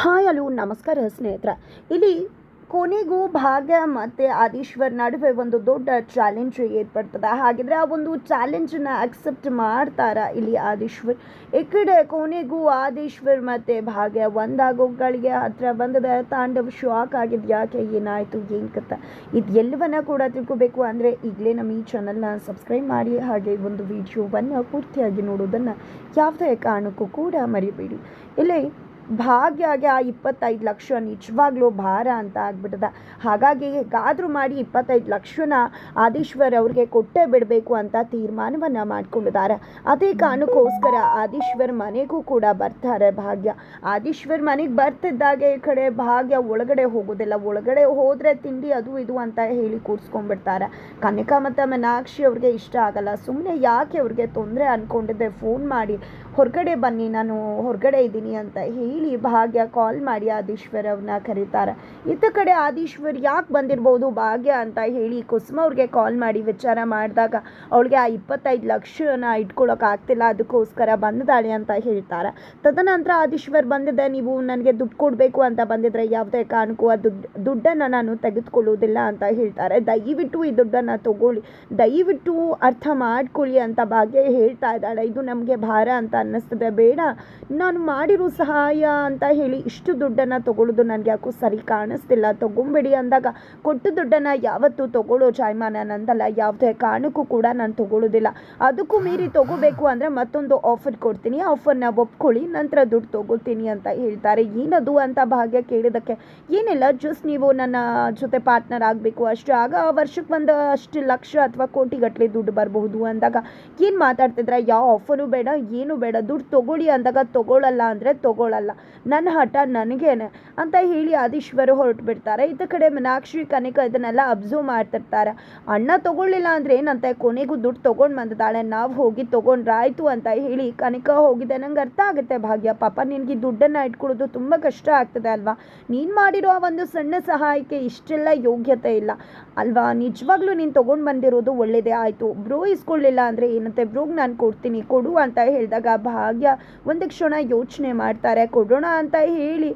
Hi hello, ನಮಸ್ಕಾರ ಸ್ನೇಹಿತರೆ. ಇಲ್ಲಿ ಕೊನೆಗೂ ಭಾಗ್ಯ ಮತ್ತು ಆದೀಶ್ವರ್ ನಡುವೆ ಒಂದು ದೊಡ್ಡ ಚಾಲೆಂಜ್ ಏರ್ಪಡ್ತದೆ. ಹಾಗಿದ್ರೆ ಆ ಒಂದು ಚಾಲೆಂಜನ್ನ ಅಕ್ಸೆಪ್ಟ್ ಮಾಡ್ತಾರ ಇಲ್ಲಿ ಆದೀಶ್ವರ್? ಈ ಕಡೆ ಕೊನೆಗೂ ಆದೀಶ್ವರ್ ಮತ್ತು ಭಾಗ್ಯ ಒಂದಾಗೋಗಳಿಗೆ ಹತ್ರ ಬಂದದ ತಾಂಡವ್ ಶಾಕ್ ಆಗಿದ್ದು ಯಾಕೆ? ಏನಾಯಿತು? ಏನು ಕತ್ತ ಇದು ಎಲ್ಲವನ್ನ ಕೂಡ ತಿಳ್ಕೊಬೇಕು ಅಂದರೆ ಈಗಲೇ ನಮ್ಮ ಈ ಚಾನಲ್ನ ಸಬ್ಸ್ಕ್ರೈಬ್ ಮಾಡಿ, ಹಾಗೆ ಒಂದು ವಿಡಿಯೋವನ್ನು ಪೂರ್ತಿಯಾಗಿ ನೋಡೋದನ್ನು ಯಾವುದೇ ಕಾರಣಕ್ಕೂ ಕೂಡ ಮರಿಬೇಡಿ. ಇಲ್ಲಿ ಭಾಗ್ಯಗೆ ಆ ಇಪ್ಪತ್ತೈದು ಲಕ್ಷ ನಿಜವಾಗ್ಲೂ ಭಾರ ಅಂತ ಆಗ್ಬಿಟ್ಟದ. ಹಾಗಾಗಿ ಹೇಗಾದರೂ ಮಾಡಿ ಇಪ್ಪತ್ತೈದು ಲಕ್ಷನ ಆದೀಶ್ವರ್ ಅವ್ರಿಗೆ ಕೊಟ್ಟೇ ಬಿಡಬೇಕು ಅಂತ ತೀರ್ಮಾನವನ್ನು ಮಾಡ್ಕೊಂಡಿದ್ದಾರೆ. ಅದೇ ಕಾರಣಕ್ಕೋಸ್ಕರ ಆದೀಶ್ವರ್ ಮನೆಗೂ ಕೂಡ ಬರ್ತಾರೆ ಭಾಗ್ಯ. ಆದೀಶ್ವರ್ ಮನೆಗೆ ಬರ್ತಿದ್ದಾಗೆ ಈ ಕಡೆ ಭಾಗ್ಯ ಒಳಗಡೆ ಹೋಗೋದಿಲ್ಲ. ಒಳಗಡೆ ಹೋದರೆ ತಿಂಡಿ ಅದು ಇದು ಅಂತ ಹೇಳಿ ಕೂರಿಸ್ಕೊಂಡ್ಬಿಡ್ತಾರೆ. ಕನಕ ಮತ್ತು ಮೀನಾಕ್ಷಿ ಅವ್ರಿಗೆ ಇಷ್ಟ ಆಗಲ್ಲ. ಸುಮ್ಮನೆ ಯಾಕೆ ಅವ್ರಿಗೆ ತೊಂದರೆ ಅಂದ್ಕೊಂಡಿದ್ದೆ ಫೋನ್ ಮಾಡಿ. ಹೊರಗಡೆ ಬನ್ನಿ, ನಾನು ಹೊರಗಡೆ ಇದ್ದೀನಿ ಅಂತ ಹೇಳಿ ಭಾಗ್ಯ ಕಾಲ್ ಮಾಡಿ ಆದೀಶ್ವರ್ ಅವ್ರನ್ನ ಕರೀತಾರೆ. ಇತ್ತ ಕಡೆ ಆದೀಶ್ವರ್ ಯಾಕೆ ಬಂದಿರ್ಬೋದು ಭಾಗ್ಯ ಅಂತ ಹೇಳಿ ಕುಸುಮ ಅವ್ರಿಗೆ ಕಾಲ್ ಮಾಡಿ ವಿಚಾರ ಮಾಡಿದಾಗ ಅವಳಿಗೆ ಆ ಇಪ್ಪತ್ತೈದು ಲಕ್ಷನ ಇಟ್ಕೊಳ್ಳೋಕೆ ಆಗ್ತಿಲ್ಲ ಅದಕ್ಕೋಸ್ಕರ ಬಂದಿದ್ದಾಳೆ ಅಂತ ಹೇಳ್ತಾರೆ. ತದನಂತರ ಆದೀಶ್ವರ್ ಬಂದಿದ್ದೆ ನೀವು ನನಗೆ ದುಡ್ಡು ಕೊಡಬೇಕು ಅಂತ ಬಂದಿದ್ರೆ ಯಾವುದೇ ಕಾರಣಕ್ಕೂ ಆ ದುಡ್ಡು ದುಡ್ಡನ್ನು ನಾನು ತೆಗೆದುಕೊಳ್ಳುವುದಿಲ್ಲ ಅಂತ ಹೇಳ್ತಾರೆ. ದಯವಿಟ್ಟು ಈ ದುಡ್ಡನ್ನು ತಗೊಳ್ಳಿ. ದಯವಿಟ್ಟು ಅರ್ಥ ಮಾಡ್ಕೊಳ್ಳಿ ಅಂತ ಭಾಗ್ಯ ಹೇಳ್ತಾ ಇದ್ದಾಳೆ. ಇದು ನಮಗೆ ಭಾರ ಅಂತ ಅನ್ನಿಸ್ತದೆ. ಬೇಡ, ನಾನು ಮಾಡಿರೋ ಸಹಾಯ ಅಂತ ಹೇಳಿ ಇಷ್ಟು ದುಡ್ಡನ್ನು ತಗೊಳ್ಳೋದು ನನಗೆ ಯಾಕೋ ಸರಿ ಕಾಣಿಸ್ತಿಲ್ಲ. ತಗೊಂಬೇಡಿ ಅಂದಾಗ ಕೊಟ್ಟು ದುಡ್ಡನ್ನು ಯಾವತ್ತೂ ತೊಗೊಳ್ಳೋ ಜಾಯಮಾನ ನಂದಲ್ಲ. ಯಾವುದೇ ಕಾರಣಕ್ಕೂ ಕೂಡ ನಾನು ತೊಗೊಳ್ಳೋದಿಲ್ಲ ಅದಕ್ಕೂ ಮೀರಿ ತೊಗೋಬೇಕು ಅಂದರೆ ಮತ್ತೊಂದು ಆಫರ್ ಕೊಡ್ತೀನಿ. ಆಫರ್ನ ಒಪ್ಕೊಳ್ಳಿ, ನಂತರ ದುಡ್ಡು ತಗೋತೀನಿ ಅಂತ ಹೇಳ್ತಾರೆ. ಏನದು ಅಂತ ಭಾಗ್ಯ ಕೇಳಿದಕ್ಕೆ ಏನಿಲ್ಲ ಜಸ್ಟ್ ನೀವು ನನ್ನ ಜೊತೆ ಪಾರ್ಟ್ನರ್ ಆಗಬೇಕು ಅಷ್ಟು. ಆಗ ವರ್ಷಕ್ಕೆ ಒಂದು ಅಷ್ಟು ಲಕ್ಷ ಅಥವಾ ಕೋಟಿಗಟ್ಟಲೆ ದುಡ್ಡು ಬರಬಹುದು ಅಂದಾಗ ಏನು ಮಾತಾಡ್ತಿದ್ರೆ? ಯಾವ ಆಫರು ಬೇಡ, ಏನು ಬೇಡ. ದುಡ್ಡು ತಗೊಳ್ಳಿ ಅಂದಾಗ ತಗೊಳ್ಳಲ್ಲ ಅಂದರೆ ತಗೊಳ್ಳಲ್ಲ ನನ್ನ ಹಠ ನನಗೇನೆ ಅಂತ ಹೇಳಿ ಆದೀಶ್ವರು ಹೊರಟು ಬಿಡ್ತಾರೆ ಇತ್ತ ಕಡೆ ಮೀನಾಕ್ಷಿ, ಕನಿಕ ಇದನ್ನೆಲ್ಲ ಅಬ್ಸರ್ವ್ ಮಾಡ್ತಿರ್ತಾರೆ. ಅಣ್ಣ ತಗೊಳ್ಳಿಲ್ಲ ಅಂದರೆ ಏನಂತೆ? ಕೊನೆಗೂ ದುಡ್ಡು ತೊಗೊಂಡು ಬಂದಿದ್ದಾಳೆ. ನಾವು ಹೋಗಿ ತೊಗೊಂಡ್ರಾಯ್ತು ಅಂತ ಹೇಳಿ ಕನಕ ಹೋಗಿದೆ. ನಂಗೆ ಅರ್ಥ ಆಗುತ್ತೆ ಭಾಗ್ಯ. ಪಾಪ ನಿನಗೆ ದುಡ್ಡನ್ನು ಇಟ್ಕೊಳ್ಳೋದು ತುಂಬ ಕಷ್ಟ ಆಗ್ತದೆ ಅಲ್ವಾ? ನೀನು ಮಾಡಿರೋ ಒಂದು ಸಣ್ಣ ಸಹಾಯಕ್ಕೆ ಇಷ್ಟೆಲ್ಲ ಯೋಗ್ಯತೆ ಇಲ್ಲ. ಅಲ್ವಾ? ನಿಜವಾಗ್ಲೂ ನೀನು ತೊಗೊಂಡು ಬಂದಿರೋದು ಒಳ್ಳೆಯದೇ ಆಯಿತು. ಬ್ರೋ ಇಸ್ಕೊಳ್ಳಿಲ್ಲ ಅಂದರೆ ಏನಂತೆ? ಬ್ರೋಗ್ ನಾನು ಕೊಡ್ತೀನಿ, ಕೊಡು ಅಂತ ಹೇಳಿದಾಗ ಭಾಗ್ಯ. ಒಂದು ಕ್ಷಣ ಯೋಚನೆ ಮಾಡ್ತಾರೆ, ಕೊಡೋಣ ಅಂತ ಹೇಳಿ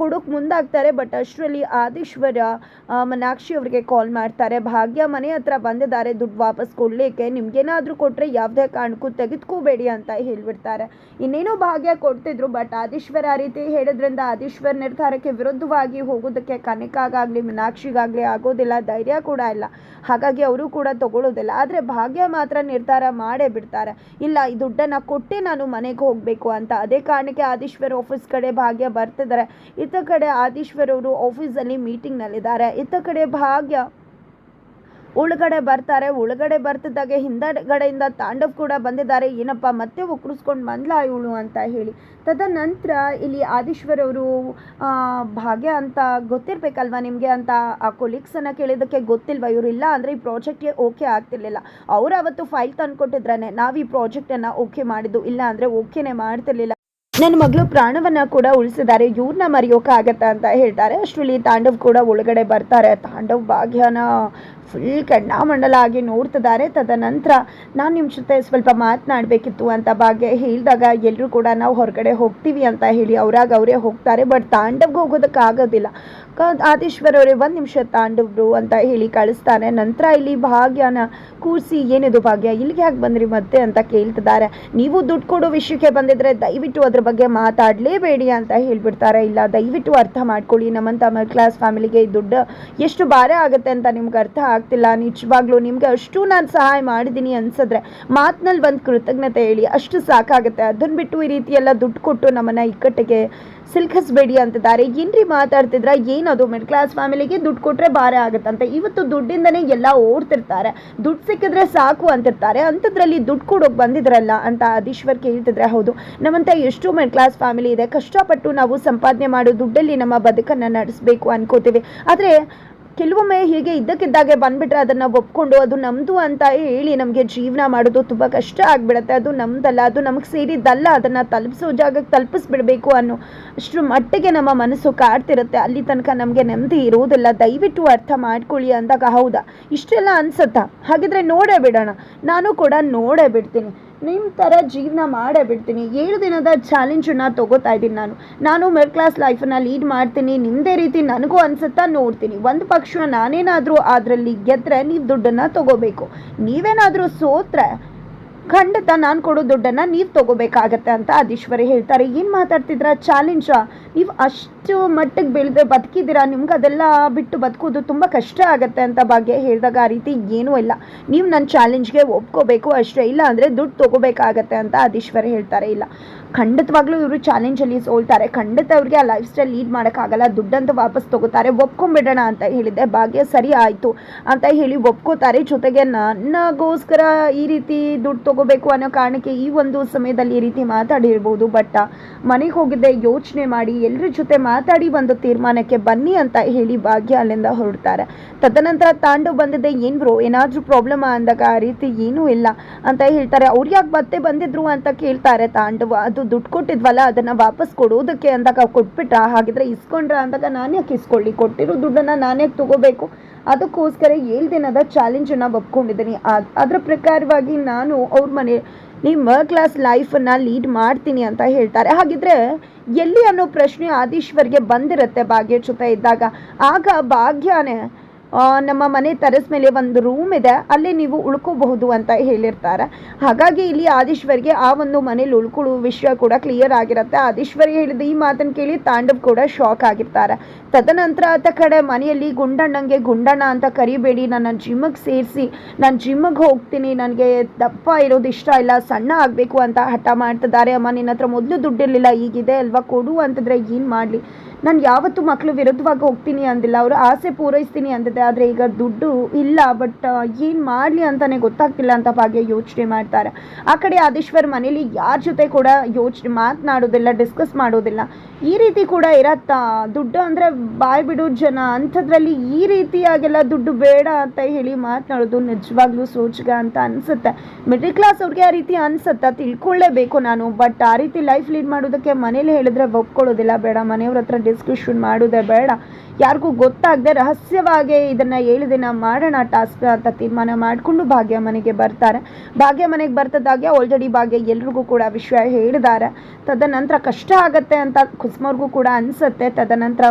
ಕೊಡೋಕೆ ಮುಂದಾಗ್ತಾರೆ ಬಟ್ ಅಷ್ಟರಲ್ಲಿ ಆದೀಶ್ವರ ಮನಾಕ್ಷಿ ಅವರಿಗೆ ಕಾಲ್ ಮಾಡ್ತಾರೆ. ಭಾಗ್ಯ ಮನೆ ಹತ್ರ ಬಂದಿದ್ದಾರೆ, ದುಡ್ಡು ವಾಪಸ್ ಕೊಡಲಿಕ್ಕೆ. ನಿಮ್ಗೇನಾದರೂ ಕೊಟ್ಟರೆ ಯಾವುದೇ ಕಾರಣಕ್ಕೂ ತೆಗೆದುಕೋಬೇಡಿ ಅಂತ ಹೇಳಿಬಿಡ್ತಾರೆ. ಇನ್ನೇನೋ ಭಾಗ್ಯ ಕೊಡ್ತಿದ್ರು ಬಟ್ ಆದೀಶ್ವರ ಆ ರೀತಿ ಹೇಳಿದ್ರಿಂದ ಆದೀಶ್ವರ್ ನಿರ್ಧಾರಕ್ಕೆ ವಿರುದ್ಧವಾಗಿ ಹೋಗೋದಕ್ಕೆ ಕನಕಾಗಾಗಲಿ, ಮೀನಾಕ್ಷಿಗಾಗಲಿ ಆಗೋದಿಲ್ಲ, ಧೈರ್ಯ ಕೂಡ ಇಲ್ಲ. ಹಾಗಾಗಿ ಅವರು ಕೂಡ ತಗೊಳ್ಳೋದಿಲ್ಲ. ಆದರೆ ಭಾಗ್ಯ ಮಾತ್ರ ನಿರ್ಧಾರ ಮಾಡೇ ಬಿಡ್ತಾರೆ. ಇಲ್ಲ, ಈ ದುಡ್ಡನ್ನು ಕೊಟ್ಟೆ ನಾನು ಮನೆಗೆ ಹೋಗಬೇಕು ಅಂತ. ಅದೇ ಕಾರಣಕ್ಕೆ ಆದೀಶ್ವರ್ ಆಫೀಸ್ ಕಡೆ ಭಾಗ್ಯ ಬರ್ತಿದ್ದಾರೆ. ಇತ್ತ ಕಡೆ ಆದೀಶ್ವರ್ ಅವರು ಆಫೀಸಲ್ಲಿ ಮೀಟಿಂಗ್ನಲ್ಲಿದ್ದಾರೆ ಇತ್ತ ಕಡೆ ಭಾಗ್ಯ ಒಳಗಡೆ ಬರ್ತಾರೆ. ಒಳಗಡೆ ಬರ್ತಿದ್ದಾಗೆ ಹಿಂದಗಡೆಯಿಂದ ತಾಂಡವ್ ಕೂಡ ಬಂದಿದ್ದಾರೆ. ಏನಪ್ಪ, ಮತ್ತೆ ಒಕ್ಕರಿಸ್ಕೊಂಡು ಬಂದ್ಲಾ ಇವಳು ಅಂತ ಹೇಳಿ. ತದನಂತರ ಇಲ್ಲಿ ಆದೀಶ್ವರ್ ಅವರು ಭಾಗ್ಯ ಅಂತ ಗೊತ್ತಿರಬೇಕಲ್ವಾ ನಿಮಗೆ ಅಂತ ಆ ಕೊಲೀಗ್ಸನ್ನು ಕೇಳಿದ್ದಕ್ಕೆ ಗೊತ್ತಿಲ್ವಾ? ಇವರಿಲ್ಲ ಅಂದರೆ ಈ ಪ್ರಾಜೆಕ್ಟ್ಗೆ ಓಕೆ ಆಗ್ತಿರ್ಲಿಲ್ಲ. ಅವ್ರು ಅವತ್ತು ಫೈಲ್ ತಂದುಕೊಟ್ಟಿದ್ರೇ ನಾವು ಈ ಪ್ರಾಜೆಕ್ಟನ್ನು ಓಕೆ ಮಾಡಿದ್ದು. ಇಲ್ಲ ಅಂದರೆ ಓಕೆನೇ ಮಾಡ್ತಿರ್ಲಿಲ್ಲ. ನನ್ನ ಮಗಳು ಪ್ರಾಣವನ್ನ ಕೂಡ ಉಳಿಸಿದ್ದಾರೆ. ಇವ್ರನ್ನ ಮರೆಯೋಕೆ ಆಗತ್ತಾ ಅಂತ ಹೇಳ್ತಾರೆ. ಅಷ್ಟರಲ್ಲಿ ತಾಂಡವ್ ಕೂಡ ಒಳಗಡೆ ಬರ್ತಾರೆ. ತಾಂಡವ್ ಭಾಗ್ಯನ ಫುಲ್ ಕಣ್ಣಾಮಂಡಲ ಆಗಿ ನೋಡ್ತಿದ್ದಾರೆ. ತದನಂತರ ನಾನು ನಿಮ್ಮ ಜೊತೆ ಸ್ವಲ್ಪ ಮಾತನಾಡಬೇಕಿತ್ತು ಅಂತ ಭಾಗ್ಯ ಹೇಳಿದಾಗ ಎಲ್ಲರೂ ಕೂಡ ನಾವು ಹೊರಗಡೆ ಹೋಗ್ತೀವಿ ಅಂತ ಹೇಳಿ ಅವ್ರಾಗ ಅವರೇ ಹೋಗ್ತಾರೆ. ಬಟ್ ತಾಂಡವ್ಗೆ ಹೋಗೋದಕ್ಕಾಗೋದಿಲ್ಲ ಕ ಆದೀಶ್ವರ್ ಅವರೇ ಒಂದು ನಿಮಿಷ ತಾಂಡವ್ರು ಅಂತ ಹೇಳಿ ಕಳಿಸ್ತಾರೆ. ನಂತರ ಇಲ್ಲಿ ಭಾಗ್ಯನ ಕೂರಿಸಿ, ಏನಿದು ಭಾಗ್ಯ? ಇಲ್ಲಿಗೆ ಯಾಕೆ ಬಂದ್ರಿ ಮತ್ತೆ? ಅಂತ ಕೇಳ್ತಿದ್ದಾರೆ. ನೀವು ದುಡ್ಡು ಕೊಡೋ ವಿಷಯಕ್ಕೆ ಬಂದಿದ್ರೆ ದಯವಿಟ್ಟು ಅದ್ರ ಬಗ್ಗೆ ಮಾತಾಡಲೇಬೇಡಿ ಅಂತ ಹೇಳ್ಬಿಡ್ತಾರೆ. ಇಲ್ಲ, ದಯವಿಟ್ಟು ಅರ್ಥ ಮಾಡ್ಕೊಳ್ಳಿ. ನಮ್ಮಂಥ ಮಿಡ್ ಕ್ಲಾಸ್ ಫ್ಯಾಮಿಲಿಗೆ ದುಡ್ಡು ಎಷ್ಟು ಭಾರ ಆಗುತ್ತೆ ಅಂತ ನಿಮ್ಗೆ ಅರ್ಥ ಆಗ್ತಿಲ್ಲ. ನಿಜವಾಗ್ಲೂ ನಿಮ್ಗೆ ಅಷ್ಟು ನಾನು ಸಹಾಯ ಮಾಡಿದ್ದೀನಿ ಅನ್ಸಿದ್ರೆ ಮಾತಿನಲ್ಲಿ ಒಂದು ಕೃತಜ್ಞತೆ ಹೇಳಿ, ಅಷ್ಟು ಸಾಕಾಗುತ್ತೆ. ಅದನ್ನ ಬಿಟ್ಟು ಈ ರೀತಿ ಎಲ್ಲ ದುಡ್ಡು ಕೊಟ್ಟು ನಮ್ಮನ್ನ ಇಕ್ಕಟ್ಟಿಗೆ ಸಿಲ್ಕಿಸ್ಬೇಡಿ ಅಂತಿದ್ದಾರೆ. ಏನ್ರಿ ಮಾತಾಡ್ತಿದ್ರ? ಏನದು? ಮಿಡ್ ಕ್ಲಾಸ್ ಫ್ಯಾಮಿಲಿಗೆ ದುಡ್ಡು ಕೊಟ್ರೆ ಭಾರ ಆಗುತ್ತಂತೆ. ಇವತ್ತು ದುಡ್ಡಿಂದನೇ ಎಲ್ಲ ಓಡ್ತಿರ್ತಾರೆ. ದುಡ್ಡು ಸಿಕ್ಕಿದ್ರೆ ಸಾಕು ಅಂತಿರ್ತಾರೆ. ಅಂಥದ್ರಲ್ಲಿ ದುಡ್ಡು ಕೊಡೋಕೆ ಬಂದಿದ್ರಲ್ಲ ಅಂತ ಅದೀಶ್ವರ್ ಕೇಳ್ತಿದ್ರೆ ಹೌದು. ನಮ್ಮಂತ ಎಷ್ಟು ಮಿಡ್ ಕ್ಲಾಸ್ ಫ್ಯಾಮಿಲಿ ಇದೆ. ಕಷ್ಟಪಟ್ಟು ನಾವು ಸಂಪಾದನೆ ಮಾಡೋ ದುಡ್ಡಲ್ಲಿ ನಮ್ಮ ಬದುಕನ್ನು ನಡೆಸಬೇಕು ಅನ್ಕೋತೀವಿ. ಆದರೆ ಕೆಲವೊಮ್ಮೆ ಹೀಗೆ ಇದ್ದಕ್ಕಿದ್ದಾಗೆ ಬಂದ್ಬಿಟ್ರೆ ಅದನ್ನು ಒಪ್ಕೊಂಡು ಅದು ನಮ್ಮದು ಅಂತ ಹೇಳಿ ನಮಗೆ ಜೀವನ ಮಾಡೋದು ತುಂಬ ಕಷ್ಟ ಆಗಿಬಿಡುತ್ತೆ. ಅದು ನಮ್ದಲ್ಲ, ಅದು ನಮಗೆ ಸೇರಿದ್ದಲ್ಲ, ಅದನ್ನು ತಲುಪಿಸೋ ಜಾಗಕ್ಕೆ ತಲುಪಿಸ್ಬಿಡ್ಬೇಕು ಅನ್ನೋ ಅಷ್ಟರ ಮಟ್ಟಿಗೆ ನಮ್ಮ ಮನಸ್ಸು ಕಾಡ್ತಿರುತ್ತೆ. ಅಲ್ಲಿ ತನಕ ನಮಗೆ ನೆಮ್ಮದಿ ಇರೋದಿಲ್ಲ ದಯವಿಟ್ಟು ಅರ್ಥ ಮಾಡ್ಕೊಳ್ಳಿ ಅಂದಾಗ ಹೌದಾ? ಇಷ್ಟೆಲ್ಲ ಅನ್ಸುತ್ತಾ? ಹಾಗಿದ್ರೆ ನೋಡೇ ಬಿಡೋಣ. ನಾನು ಕೂಡ ನೋಡೇ ಬಿಡ್ತೀನಿ. ನಿಮ್ಮ ಥರ ಜೀವನ ಮಾಡೇ ಬಿಡ್ತೀನಿ. ಏಳು ದಿನದ ಚಾಲೆಂಜನ್ನು ತಗೋತಾ ಇದ್ದೀನಿ ನಾನು. ನಾನು ಮಿಡ್ ಕ್ಲಾಸ್ ಲೈಫನ್ನು ಲೀಡ್ ಮಾಡ್ತೀನಿ. ನಿಮ್ಮದೇ ರೀತಿ ನನಗೂ ಅನಿಸುತ್ತಾ ನೋಡ್ತೀನಿ. ಒಂದು ಪಕ್ಷ ನಾನೇನಾದರೂ ಅದರಲ್ಲಿ ಗೆದ್ದರೆ ನೀವು ದುಡ್ಡನ್ನು ತಗೋಬೇಕು. ನೀವೇನಾದರೂ ಸೋತ್ರೆ ಖಂಡಿತ ನಾನು ಕೊಡೋ ದುಡ್ಡನ್ನು ನೀವು ತಗೋಬೇಕಾಗತ್ತೆ ಅಂತ ಅದೀಶ್ವರಿ ಹೇಳ್ತಾರೆ. ಏನು ಮಾತಾಡ್ತಿದ್ರ ಚಾಲೆಂಜ? ನೀವು ಅಷ್ಟು ಮಟ್ಟಿಗೆ ಬೆಳೆದು ಬದುಕಿದ್ದೀರಾ, ನಿಮ್ಗೆ ಅದೆಲ್ಲ ಬಿಟ್ಟು ಬದುಕೋದು ತುಂಬ ಕಷ್ಟ ಆಗುತ್ತೆ ಅಂತ ಭಾಗ್ಯ ಹೇಳಿದಾಗ ಆ ರೀತಿ ಏನೂ ಇಲ್ಲ. ನೀವು ನನ್ನ ಚಾಲೆಂಜ್ಗೆ ಒಪ್ಕೋಬೇಕು ಅಷ್ಟೇ, ಇಲ್ಲ ಅಂದರೆ ದುಡ್ಡು ತಗೋಬೇಕಾಗತ್ತೆ ಅಂತ ಅದೀಶ್ವರಿ ಹೇಳ್ತಾರೆ. ಇಲ್ಲ, ಖಂಡಿತವಾಗ್ಲೂ ಇವರು ಚಾಲೆಂಜಲ್ಲಿ ಸೋಲ್ತಾರೆ. ಖಂಡಿತ ಅವ್ರಿಗೆ ಆ ಲೈಫ್ ಸ್ಟೈಲ್ ಲೀಡ್ ಮಾಡೋಕ್ಕಾಗಲ್ಲ, ದುಡ್ಡಂತ ವಾಪಸ್ ತಗೋತಾರೆ. ಒಪ್ಕೊಂಬಿಡೋಣ ಅಂತ ಹೇಳಿದೆ. ಭಾಗ್ಯ, ಸರಿ ಆಯಿತು ಅಂತ ಹೇಳಿ ಒಪ್ಕೋತಾರೆ. ಜೊತೆಗೆ ನನಗೋಸ್ಕರ ಈ ರೀತಿ ದುಡ್ಡು ತಗೋಬೇಕು ಅನ್ನೋ ಕಾರಣಕ್ಕೆ ಈ ಒಂದು ಸಮಯದಲ್ಲಿ ಈ ರೀತಿ ಮಾತಾಡಿರ್ಬೋದು ಬಟ್ ಮನೆಗೆ ಹೋಗಿದ್ದೆ, ಯೋಚನೆ ಮಾಡಿ ಎಲ್ಲರ ಜೊತೆ ಮಾತಾಡಿ ಒಂದು ತೀರ್ಮಾನಕ್ಕೆ ಬನ್ನಿ ಅಂತ ಹೇಳಿ ಭಾಗ್ಯ ಅಲ್ಲಿಂದ ಹೊರಡ್ತಾರೆ. ತದನಂತರ ತಾಂಡು ಬಂದಿದ್ದೆ ಏನು ಬ್ರೋ ಏನಾದರೂ ಪ್ರಾಬ್ಲಮ್ ಅಂದಾಗ, ಆ ರೀತಿ ಏನೂ ಇಲ್ಲ ಅಂತ ಹೇಳ್ತಾರೆ. ಅವ್ರು ಯಾಕೆ ಮತ್ತೆ ಬಂದಿದ್ರು? ಅಂತ ಕೇಳ್ತಾರೆ ತಾಂಡವ ಅದು ದುಡ್ಡು ಕೊಟ್ಟಿದ್ವಲ್ಲ, ಅದನ್ನು ವಾಪಸ್ ಕೊಡೋದಕ್ಕೆ ಅಂದಾಗ ಕೊಟ್ಬಿಟ್ರ? ಹಾಗಿದ್ರೆ ಇಸ್ಕೊಂಡ್ರ? ಅಂದಾಗ, ನಾನು ಯಾಕೆ ಇಸ್ಕೊಳ್ಳಿ? ಕೊಟ್ಟಿರೋ ದುಡ್ಡನ್ನು ನಾನು ತಗೋಬೇಕು? ಅದಕ್ಕೋಸ್ಕರ ಏಳು ದಿನದ ಚಾಲೆಂಜನ್ನು ಒಪ್ಕೊಂಡಿದ್ದೀನಿ. ಅದ್- ಅದರ ಪ್ರಕಾರವಾಗಿ ನಾನು ಅವ್ರ ಮನೆ ನಿಮ್ಮ ಕ್ಲಾಸ್ ಲೈಫನ್ನು ಲೀಡ್ ಮಾಡ್ತೀನಿ ಅಂತ ಹೇಳ್ತಾರೆ. ಹಾಗಿದ್ರೆ ಎಲ್ಲಿ ಅನ್ನೋ ಪ್ರಶ್ನೆ ಆದೀಶ್ವರ್ಗೆ ಬಂದಿರುತ್ತೆ ಭಾಗ್ಯ ಜೊತೆ ಇದ್ದಾಗ. ಆಗ ಭಾಗ್ಯನೇ ನಮ್ಮ ಮನೆ ತರಸ್ ಮೇಲೆ ಒಂದು ರೂಮ್ ಇದೆ. ಅಲ್ಲಿ ನೀವು ಉಳ್ಕೋಬಹುದು ಅಂತ ಹೇಳಿರ್ತಾರೆ. ಹಾಗಾಗಿ ಇಲ್ಲಿ ಆದೀಶ್ವರ್ಗೆ ಆ ಒಂದು ಮನೇಲಿ ಉಳ್ಕೊಳ್ಳೋ ವಿಷಯ ಕೂಡ ಕ್ಲಿಯರ್ ಆಗಿರುತ್ತೆ. ಆದೀಶ್ವರಿ ಹೇಳಿದ ಈ ಮಾತನ್ನು ಕೇಳಿ ತಾಂಡವ್ ಕೂಡ ಶಾಕ್ ಆಗಿರ್ತಾರೆ. ತದನಂತರ ಆತ ಕಡೆ ಮನೆಯಲ್ಲಿ, ಗುಂಡಣ್ಣಂಗೆ ಗುಂಡಣ್ಣ ಅಂತ ಕರಿಬೇಡಿ. ನನ್ನ ಜಿಮ್ಮಿಗೆ ಸೇರಿಸಿ. ನಾನು ಜಿಮ್ಮಿಗೆ ಹೋಗ್ತೀನಿ. ನನಗೆ ದಪ್ಪ ಇರೋದು ಇಷ್ಟ ಇಲ್ಲ. ಸಣ್ಣ ಆಗಬೇಕು ಅಂತ ಹಠ ಮಾಡ್ತಿದ್ದಾರೆ. ಅಮ್ಮ ನಿನ್ನ ಹತ್ರ ಮೊದಲು ದುಡ್ಡಿರಲಿಲ್ಲ. ಈಗಿದೆ ಅಲ್ವಾ? ಕೊಡು ಅಂತಂದರೆ ಏನು ಮಾಡಲಿ? ನಾನು ಯಾವತ್ತೂ ಮಕ್ಕಳು ವಿರುದ್ಧವಾಗಿ ಹೋಗ್ತೀನಿ ಅಂದಿಲ್ಲ. ಅವರು ಆಸೆ ಪೂರೈಸ್ತೀನಿ ಅಂದಿದ್ದೆ ಆದರೆ ಈಗ ದುಡ್ಡು ಇಲ್ಲ ಬಟ್ ಏನು ಮಾಡಲಿ ಅಂತಲೇ ಗೊತ್ತಾಗ್ತಿಲ್ಲ ಅಂತ ಭಾಗ್ಯ ಯೋಚನೆ ಮಾಡ್ತಾರೆ. ಆ ಕಡೆ ಆದೀಶ್ವರ್ ಮನೇಲಿ ಯಾರ ಜೊತೆ ಕೂಡ ಯೋಚನೆ ಮಾತನಾಡೋದಿಲ್ಲ ಡಿಸ್ಕಸ್ ಮಾಡೋದಿಲ್ಲ. ಈ ರೀತಿ ಕೂಡ ಇರತ್ತಾ? ದುಡ್ಡು ಅಂದರೆ ಬಾಯ್ ಬಿಡೋ ಜನ, ಅಂಥದ್ರಲ್ಲಿ ಈ ರೀತಿಯಾಗೆಲ್ಲ ದುಡ್ಡು ಬೇಡ ಅಂತ ಹೇಳಿ ಮಾತನಾಡೋದು ನಿಜವಾಗ್ಲೂ ಸೋಚಗ ಅಂತ ಅನಿಸುತ್ತೆ. ಮಿಡ್ಲ್ ಕ್ಲಾಸ್ ಅವ್ರಿಗೆ ಆ ರೀತಿ ಅನ್ಸುತ್ತೆ? ತಿಳ್ಕೊಳ್ಳೇಬೇಕು ನಾನು ಬಟ್ ಆ ರೀತಿ ಲೈಫ್ ಲೀಡ್ ಮಾಡೋದಕ್ಕೆ ಮನೇಲಿ ಹೇಳಿದ್ರೆ ಒಪ್ಕೊಳ್ಳೋದಿಲ್ಲ. ಬೇಡ, ಮನೆಯವ್ರ ಹತ್ರ ಡಿಸ್ಕಷನ್ ಮಾಡೋದೇ ಬೇಡ. ಯಾರಿಗೂ ಗೊತ್ತಾಗದೆ ರಹಸ್ಯವಾಗಿ ಇದನ್ನು ಏಳು ದಿನ ಮಾಡೋಣ ಟಾಸ್ಕ್ ಅಂತ ತೀರ್ಮಾನ ಮಾಡಿಕೊಂಡು ಭಾಗ್ಯ ಮನೆಗೆ ಬರ್ತಾರೆ. ಭಾಗ್ಯ ಮನೆಗೆ ಬರ್ತದಾಗೆ ಆಲ್ರೆಡಿ ಭಾಗ್ಯ ಎಲ್ರಿಗೂ ಕೂಡ ವಿಷಯ ಹೇಳಿದ್ದಾರೆ ತದನಂತರ ಕಷ್ಟ ಆಗತ್ತೆ ಅಂತ ಕುಸ್ಮರ್ಗೂ ಕೂಡ ಅನಿಸುತ್ತೆ. ತದನಂತರ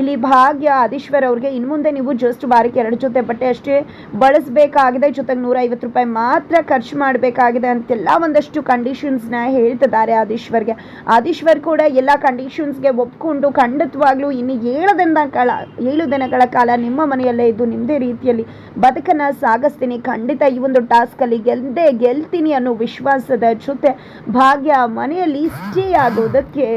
ಇಲ್ಲಿ ಭಾಗ್ಯ, ಆದೀಶ್ವರ್ ಅವ್ರಿಗೆ ಇನ್ನು ಮುಂದೆ ನೀವು ಜಸ್ಟ್ ಬಾರಿಗೆ ಎರಡು ಜೊತೆ ಬಟ್ಟೆ ಅಷ್ಟೇ ಬಳಸಬೇಕಾಗಿದೆ. ಜೊತೆಗೆ ನೂರ ಐವತ್ತು ರೂಪಾಯಿ ಮಾತ್ರ ಖರ್ಚು ಮಾಡಬೇಕಾಗಿದೆ ಅಂತೆಲ್ಲ ಒಂದಷ್ಟು ಕಂಡೀಷನ್ಸ್ನ ಹೇಳ್ತಿದ್ದಾರೆ ಆದೀಶ್ವರ್ಗೆ. ಆದೀಶ್ವರ್ ಕೂಡ ಎಲ್ಲ ಕಂಡೀಷನ್ಸ್ಗೆ ಒಪ್ಕೊಂಡು ಖಂಡಿತವಾಗ್ಲೂ ಇನ್ನು ಏಳು ದಿನದ ಕಾಲ, ಏಳು ದಿನಗಳ ಕಾಲ ನಿಮ್ಮ ಮನೆಯಲ್ಲೇ ಇದ್ದು ನಿಮ್ಮದೇ ರೀತಿಯಲ್ಲಿ ಬದುಕನ್ನು ಸಾಗಿಸ್ತೀನಿ. ಖಂಡಿತ ಈ ಒಂದು ಟಾಸ್ಕಲ್ಲಿ ಗೆಲ್ದೇ ಗೆಲ್ತೀನಿ ಅನ್ನೋ ವಿಶ್ವಾಸದ ಜೊತೆ ಭಾಗ್ಯ ಮನೆಯಲ್ಲಿ ಸ್ಟೇ ಆಗೋದಕ್ಕೆ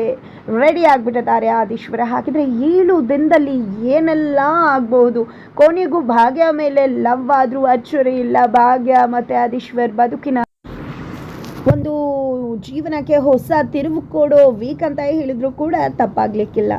ರೆಡಿ ಆಗಿಬಿಟ್ಟಿದ್ದಾರೆ ಆದೀಶ್ವರ. ಹಾಕಿದರೆ ಏಳು ದಿನದಲ್ಲಿ ಏನೆಲ್ಲ ಆಗ್ಬಹುದು? ಕೊನೆಗೂ ಭಾಗ್ಯ ಮೇಲೆ ಲವ್ ಆದರೂ ಅಚ್ಚರಿ ಇಲ್ಲ. ಭಾಗ್ಯ ಮತ್ತು ಆದೀಶ್ವರ್ ಬದುಕಿನ ಜೀವನಕ್ಕೆ ಹೊಸ ತಿರುವು ಕೊಡೋ ವೀಕ್ ಅಂತ ಹೇಳಿದ್ರು ಕೂಡ ತಪ್ಪಾಗ್ಲಿಕ್ಕಿಲ್ಲ.